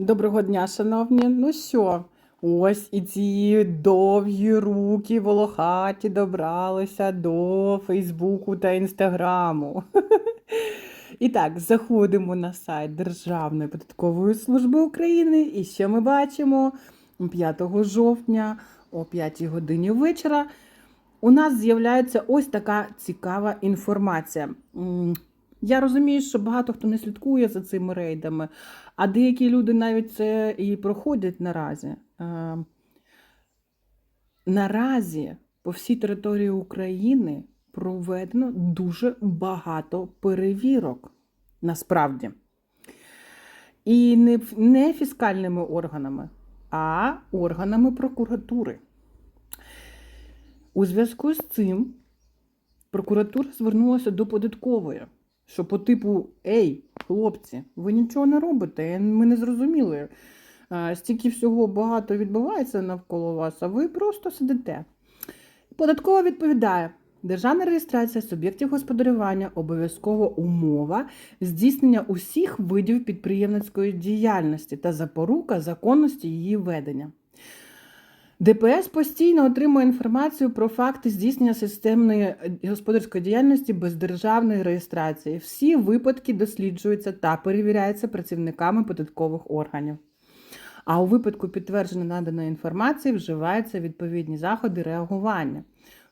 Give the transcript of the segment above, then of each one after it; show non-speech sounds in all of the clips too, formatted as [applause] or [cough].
Доброго дня, шановні. Ну що, ось і ці довгі руки волохаті добралися до Фейсбуку та Інстаграму. [laughs] І так, заходимо на сайт Державної податкової служби України. І що ми бачимо 5 жовтня о 5 годині вечора. У нас з'являється ось така цікава інформація. Я розумію, що багато хто не слідкує за цими рейдами, а деякі люди навіть це і проходять наразі. Е, Наразі по всій території України проведено дуже багато перевірок. Насправді. І не, не фіскальними органами, а органами прокуратури. У зв'язку з цим прокуратура звернулася до податкової, що по типу Ей, хлопці, ви нічого не робите, ми не зрозуміли. Стільки всього багато відбувається навколо вас, а ви просто сидите. Податкова відповідає. Державна реєстрація суб'єктів господарювання обов'язкова умова здійснення усіх видів підприємницької діяльності та запорука законності її ведення. ДПС постійно отримує інформацію про факти здійснення системної е, господарської діяльності без державної реєстрації. Всі випадки досліджуються та перевіряються працівниками податкових органів. А у випадку підтвердження наданої інформації вживаються відповідні заходи реагування,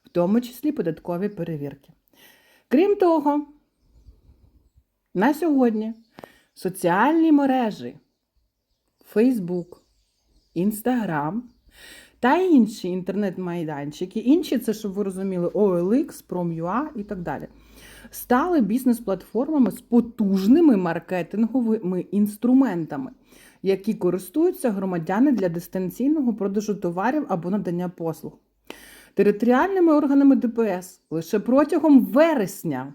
в тому числі податкові перевірки. Крім того, на сьогодні соціальні мережі Facebook, Instagram та інші інтернет-майданчики, інші це, щоб ви розуміли, OLX, Prom.ua і так далі, стали бізнес-платформами з потужними маркетинговими інструментами, які користуються громадяни для дистанційного продажу товарів або надання послуг. Територіальними органами ДПС лише протягом вересня.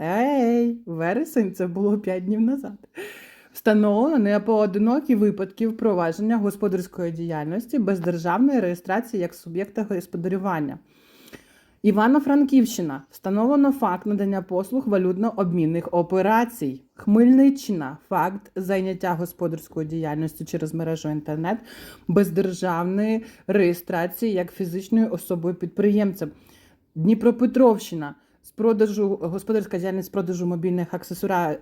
Ей, вересень це було 5 днів назад. Встановлено непоодинокі випадки впровадження господарської діяльності без державної реєстрації як суб'єкта господарювання. Івано-Франківщина встановлено факт надання послуг валютно-обмінних операцій. Хмельниччина факт зайняття господарською діяльністю через мережу інтернет без державної реєстрації як фізичною особою підприємцем. Дніпропетровщина з продажу господарська діяльність з продажу мобільних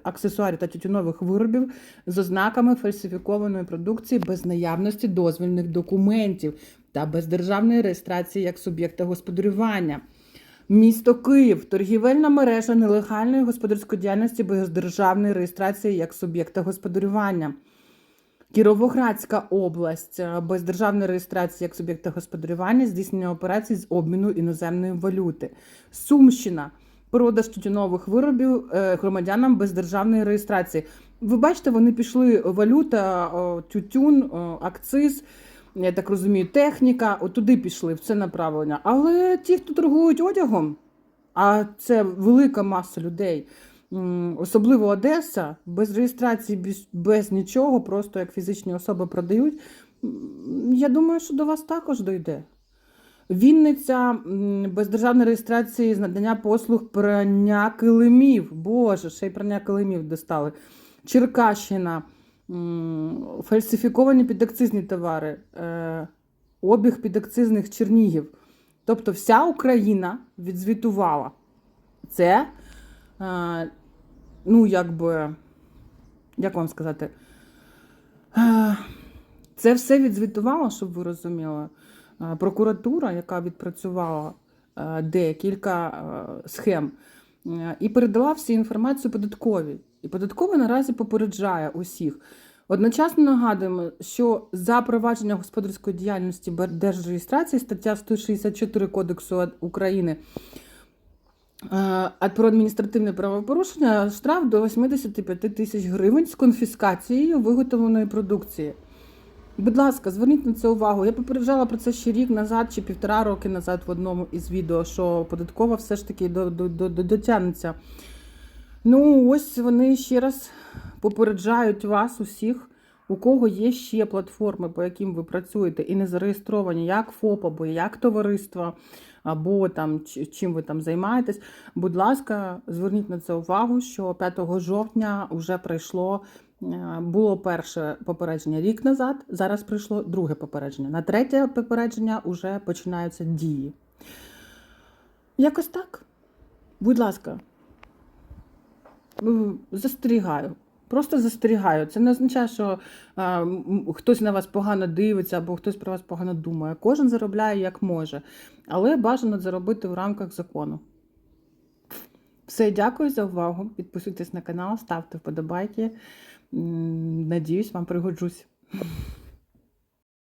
аксесуарів та тютюнових виробів з ознаками фальсифікованої продукції без наявності дозвільних документів та без державної реєстрації як суб'єкта господарювання. Місто Київ, торгівельна мережа нелегальної господарської діяльності без державної реєстрації як суб'єкта господарювання. Кіровоградська область е, без державної реєстрації як суб'єкта господарювання, здійснення операцій з обміну іноземної валюти. Сумщина. Продаж тютюнових виробів е, громадянам без державної реєстрації. Ви бачите, вони пішли валюта, тютюн, акциз, я так розумію, техніка. От туди пішли в це направлення. Але ті, хто торгують одягом, а це велика маса людей, особливо Одеса, без реєстрації, без, без нічого, просто як фізичні особи продають. Я думаю, що до вас також дойде. Вінниця без державної реєстрації з надання послуг прання килимів. Боже, ще й прання килимів достали. Черкащина, фальсифіковані підакцизні товари, е, обіг підакцизних чернігів. Тобто вся Україна відзвітувала. Це, ну, якби, як вам сказати, це все відзвітувала, щоб ви розуміли. Прокуратура, яка відпрацювала декілька схем, і передала всю інформацію податковій. І податкова наразі попереджає усіх. Одночасно нагадуємо, що за провадження господарської діяльності держреєстрації стаття 164 Кодексу України про адміністративне правопорушення штраф до 85 тисяч гривень з конфіскацією виготовленої продукції. Будь ласка, зверніть на це увагу. Я попереджала про це ще рік назад чи півтора роки назад в одному із відео, що податкова все ж таки до, до, до, до- дотягнеться. Ну, ось вони ще раз попереджають вас усіх, у кого є ще платформи, по яким ви працюєте, і не зареєстровані як ФОП, або як товариство, або там чим ви там займаєтесь. Будь ласка, зверніть на це увагу, що 5 жовтня вже пройшло Е, Було перше попередження рік назад, зараз прийшло друге попередження. На третє попередження вже починаються дії. Якось так. Будь ласка, застерігаю. Просто застерігаю. Це не означає, що а, хтось на вас погано дивиться або хтось про вас погано думає. Кожен заробляє як може, але бажано заробити в рамках закону. Все, дякую за увагу. Підписуйтесь на канал, ставте вподобайки. Надіюсь, вам пригоджусь.